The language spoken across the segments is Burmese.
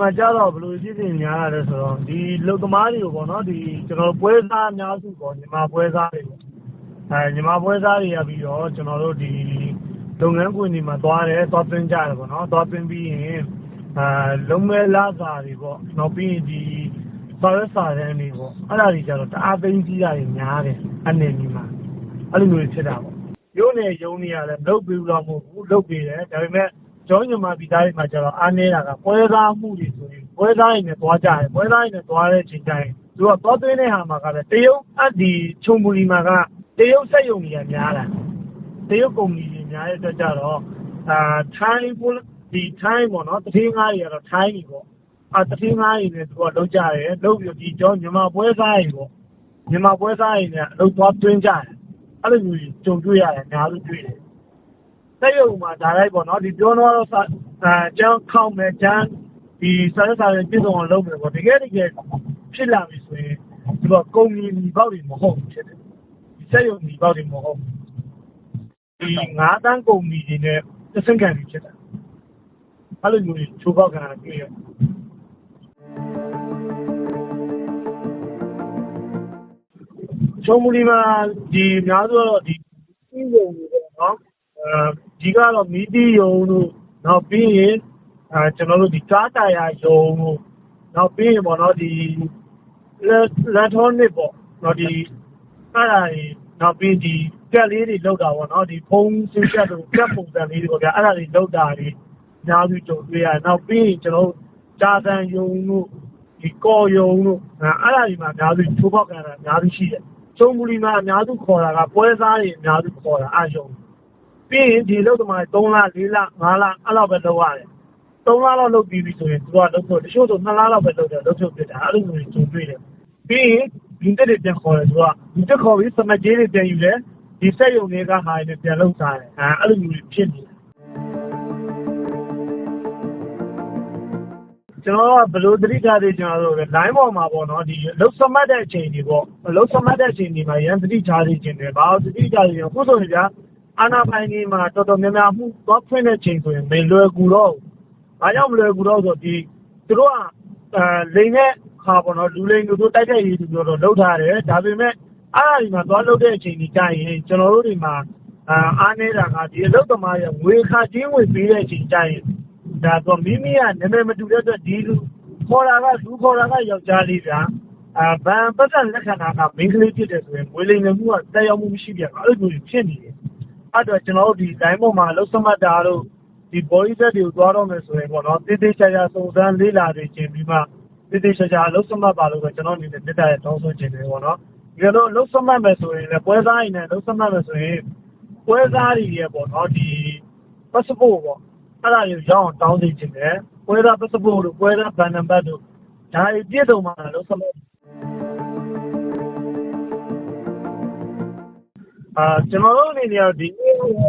မှာကျတော့ဘယ်လိုဖြစ်စဉ်များလာလဲဆိုတော့ဒီလုံသမားတွေကိုပေါ့နော်ဒီကျွန်တော်ပွဲစားအများစုပေါ့ညီမပွဲစားတွေပေါ့အဲညီမပွဲစားတွေကပြီးတော့ကျွန်တော်တို့ဒီလုပ်ငန်းခွင်တွေမှာသွားတယ်သွားသွင်းကြတယ်ပေါ့နော်သွားသွင်းပြီးရင်အဲလုံးမဲလာစာတွေပေါ့နောက်ပြီးရင်ဒီဆော်ရစာတန်းတွေပေါ့အဲ့ဒါတွေကျတော့တအားသိမ်းကြီးတာတွေများတယ်အနေနဲ့မှာအဲ့လိုမျိုးဖြစ်တာပေါ့ရုံးနေရုံးနေရလဲလုတ်ပြီးတော့မဟုတ်ဘူးလုတ်ပြီးတယ်ဒါပေမဲ့ ကျောင်းညမှာပြည်သားတွေမှာကျတော့အားနေတာကပွဲစားမှုတွေဆိုရင်ပွဲစားတွေနဲ့သွားကြတယ်ပွဲစားတွေနဲ့သွားတဲ့အချိန်တိုင်းသူကသွားသွင်းတဲ့ဟာမှာကလည်းတရုတ်အဒီချုံမူလီမှာကတရုတ်စက်ယုံတွေကများတာတရုတ်ကုမ္ပဏီတွေများတဲ့အတွက်ကြတော့အာထိုင်းပိုဒီထိုင်းပေါ့နော်တတိငါးတွေကတော့ထိုင်းတွေပေါ့အာတတိငါးတွေနဲ့သူကလုံးကြတယ်လုံးပြီးဒီကျောင်းမြန်မာပွဲစားတွေပေါ့မြန်မာပွဲစားတွေနဲ့အလုပ်သွားသွင်းကြတယ်အဲ့လိုမျိုးကြုံတွေ့ရတယ်အများစုတွေ့တယ်စ က်ယုံမှာဒါလိုက်ပေါ့နော်ဒီပြောတော့အာကျောင်းခေါင်းမဲ့ကျန်းဒီစာရစာရပြည်စုံအောင်လုပ်မယ်ပေါ့တကယ်တကယ်ဖြစ်လာပြီဆိုရင်ဒီတော့ကုမ္ပဏီမိပေါက်တွေမဟုတ်ဘူးဖြစ်တယ်ဒီစက်ယုံမိပေါက်တွေမဟုတ်ဘူးဒီငါးတန်းကုမ္ပဏီတွေနဲ့သက်ဆိုင်ခံပြီးဖြစ်တယ်အဲ့လိုမျိုးချိုးပေါက်ခံရတွေ့ရချုံမူလီမှာဒီအများစုကတော့ဒီစီးရုံတွေပေါ့နော်အဲ ဒီကတော့ မီဒီယုံတို့ နောက်ပြီးရင်အဲကျွန်တော်တို့ဒီကားတာယာယုံတို့ နောက်ပြီးရင်ပေါ့နော်ဒီလက်ထောနစ်ပေါ့နော်ဒီအဲ့ဒါတွေ နောက်ပြီးဒီကက်လေးတွေလောက်တာပေါ့နော်ဒီဖုန်းစင်းချက်တို့ကက်ပုံစံလေးတွေပေါ့ဗျာအဲ့ဒါတွေလောက်တာတွေ အများစုကြုံတွေ့ရတယ် နောက်ပြီးရင် ကျွန်တော်တို့ဂျာတန်ယုံတို့ဒီကော်ယုံတို့ အဲ့ဒါတွေမှာ အများစု ချိုးပေါက်ခံရတာအများစုရှိတယ် ချုံမူလီမှာ အများစုခေါ်တာက ပွဲစားတွေ အများစုခေါ်တာအယုံ ပြီးရင်ဒီအလုပ်သမားတွေ3လ4လ5လအဲ့လောက်ပဲလုပ်ရတယ်။3လလောက်လုပ်ပြီးပြီဆိုရင်သူကလုပ်ဖို့တချို့ဆို2လလောက်ပဲလုပ်တယ်လုပ်ဖို့ဖြစ်တာအဲ့လိုမျိုးကြုံတွေ့တယ်။ပြီးရင်ဒီတက်တွေပြန်ခေါ်တယ်သူကဒီတက်ခေါ်ပြီးစမကြေးတွေပြန်ယူတယ်ဒီစက်ရုံတွေကဟာတွေပြန်လုပ်စားတယ်အဲ့လိုမျိုးဖြစ်နေတယ်ကျွန်တော်ကဘလို့သတိထားသေးကျွန်တော်တို့ line ပေါ်မှာပေါ့နော်ဒီလှုပ်သမတ်တဲ့အချိန်တွေပေါ့လှုပ်သမတ်တဲ့အချိန်တွေမှာရန်သတိထားသေးခြင်းတယ်ဘာလို့သတိထားသေးရောခုဆိုရင်ကြာ အာနာပိုင်တွေမှာ တော်တော်များများမှုသွားဖွင့်တဲ့ချိန်ဆိုရင် မလွယ်ကူတော့ဘာကြောင့် မလွယ်ကူတော့ဆိုဒီသူတို့ကအဲလိန်နဲ့ခါပေါ့နော် လူလိန်တို့တိုက်တဲ့ရေးသူတို့တော့လှုပ်ထားတယ် ဒါပေမဲ့အားဒီမှာ သွားလှုပ်တဲ့အချိန်ကြီးကြရင် ကျွန်တော်တို့တွေမှာ အာအားနေတာက ဒီအလုပ်သမားရဲ့ငွေခါချင်းဝင်ပေးတဲ့အချိန်ကြရင်ဒါတော့မိမိက နာမည်မတူတဲ့အတွက် ဒီလူ ခေါ်တာကလူခေါ်တာကယောက်ျားလေးဗျာအာဗန်ပတ်စံလက်ခံတာက မိန်းကလေးဖြစ်တယ်ဆိုရင် ငွေလိမ်နေမှုကတက်ရောက်မှု မရှိပြန်ဘူး အဲ့လိုမျိုးဖြစ်နေတယ် အဲ့အတွက် ကျနော်တို့ ဒီလိုင်းပေါ်မှာ အလုပ်စมัคရတာတို့ Body Check တွေကို သွားတော့မယ်ဆိုရင် သေသေချာချာ စုံစမ်းလေ့လာစေချင်ပြီးမှ သေသေချာချာ အလုပ်စมัคရပါလို့ပဲ ကျနော့်အနေနဲ့ မေတ္တာရပ်တောင်းဆိုချင်တယ်ပေါ့နော်။တကယ်လို့ အလုပ်စมัคရမယ်ဆိုရင်လည်း ပွဲစားတွေနဲ့ အလုပ်စมัคရမယ်ဆိုရင် ပွဲစားတွေရဲ့ Passport ပေါ့ အဲဒါတွေ ရအောင်တောင်းစေချင်တယ်။ပွဲစား Passport တို့ ပွဲစား ဘဏ်နံပတ်တို့ ဒါတွေပြည့်စုံမှသာ အလုပ်စมัคရ ကျွန်တော်တို့အနေနဲ့ဒီ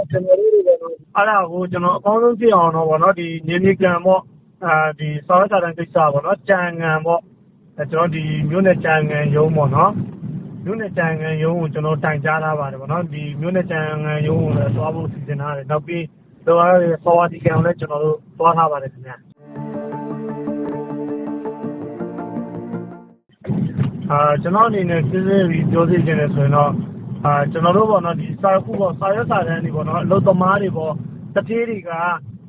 ကျွန်တော်တို့တွေကတော့အဲ့ဒါကိုကျွန်တော်အကောင်းဆုံးဖြစ်အောင်တော့ဗောနော်ဒီနေမြေကံပေါ့အာဒီစောရစာတန်ကိစ္စပေါ့နော် ကြံငံပေါ့ကျွန်တော်ဒီမြို့နယ်ကြံငံရုံးပေါ့နော်မြို့နယ်ကြံငံရုံးကို ကျွန်တော်တိုင်ကြားထားပါတယ်ဗောနော်ဒီမြို့နယ်ကြံငံရုံးကိုလည်း သွားဖို့ စီစဉ်ထားတယ် နောက်ပြီးတော့ဆောဝါဒီကံကိုလည်း ကျွန်တော်တို့ သွားထားပါတယ်ခင်ဗျာအာကျွန်တော်အနေနဲ့စစ်စစ်ပြီးပြောစီခြင်းလဲဆိုရင်တော့အာ ကျွန်တော်တို့ပေါ့နော်ဒီစာခုပေါ့စာရွက်စာတမ်းတွေပေါ့နော်အလုပ်သမားတွေပေါ့တတိတွေက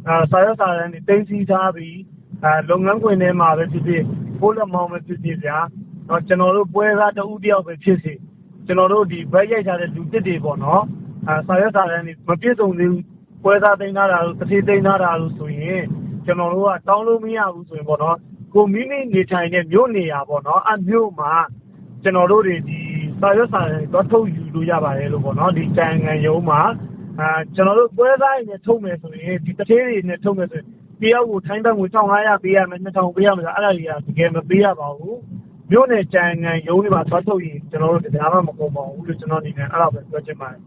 အာစာရွက်စာတမ်းတွေတင်စီထားပြီးအာလုပ်ငန်းခွင်ထဲမှာပဲဖြစ်ဖြစ်ပိုးလက်မောင်းပဲဖြစ်ဖြစ်ဗျာတော့ကျွန်တော်တို့ပွဲစားတဦးတယောက်ပဲဖြစ်စေကျွန်တော်တို့ဒီဘက်ရိုက်ထားတဲ့လူတစ်တွေပေါ့နော်အာစာရွက်စာတမ်းတွေမပြည့်စုံသေးဘူးပွဲစားသိမ်းထားတာလို့တတိသိမ်းထားတာလို့ဆိုရင်ကျွန်တော်တို့ကတောင်းလို့မရဘူးဆိုရင်ပေါ့နော်ကိုမိမိနေထိုင်တဲ့မြို့နေရာပေါ့နော်အမြို့မှာကျွန်တော်တို့တွေဒီ စာရွက်စာတမ်းတွေတော့ထုတ်ယူလို့ရပါတယ်လို့ပေါ့နော်ဒီကြံငံရုံးမှာအာကျွန်တော်တို့ပွဲစားတွေနဲ့ထုတ်မယ်ဆိုရင်ဒီတထေးတွေနဲ့ထုတ်မယ်ဆိုရင်တယောက်ကိုထိုင်းဘတ်ငွေ1500ပေးရမယ်2000ပေးရမယ်ဆိုအဲ့ဒါတွေကတကယ်မပေးရပါဘူးမြို့နယ်ကြံငံရုံးတွေမှာသွားထုတ်ရင်ကျွန်တော်တို့တရားမှမကုန်ပါဘူးလို့ကျွန်တော်အနေနဲ့အဲ့လိုပဲပြောချင်ပါတယ်